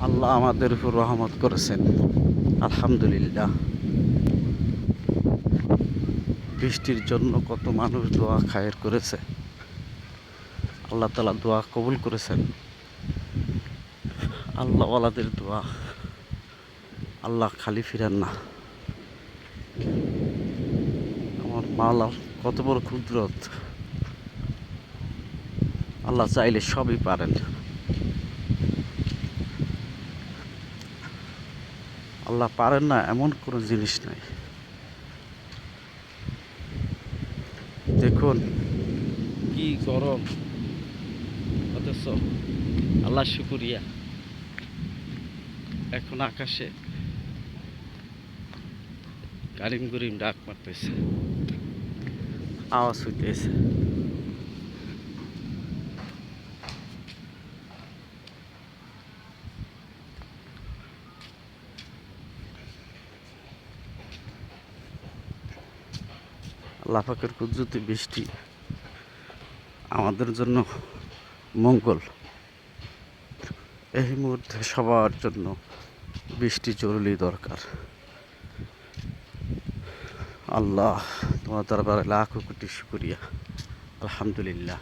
আল্লাহ আমাদের উপর রহমত করেছেন। আলহামদুলিল্লাহ। বৃষ্টির জন্য কত মানুষ দোয়া খায়ের করেছে। আল্লাহ তালা দোয়া কবুল করেছেন। আল্লাহ ওয়ালাদের দোয়া। আল্লাহ খালি ফিরান না। আমার মাওলা কত বড় ক্ষুদ্রত আল্লাহ চাইলে সবই পারেন। আল্লাহ পারেন না, এমন কোনো জিনিস নাই। দেখুন, কি গরম। অথচ আল্লাহ শুকুরিয়া। এখন আকাশে গারিম গরিম ডাক মারতেছে। আওয়াজ হইতেছে। আল্লাহ পাকের বৃষ্টি আমাদের জন্য মঙ্গল। এই মুহূর্তে সবার জন্য বৃষ্টি জরুরি দরকার। আল্লাহ তোমার দরবারে লাখ কোটি শুক্রিয়া। আলহামদুলিল্লাহ।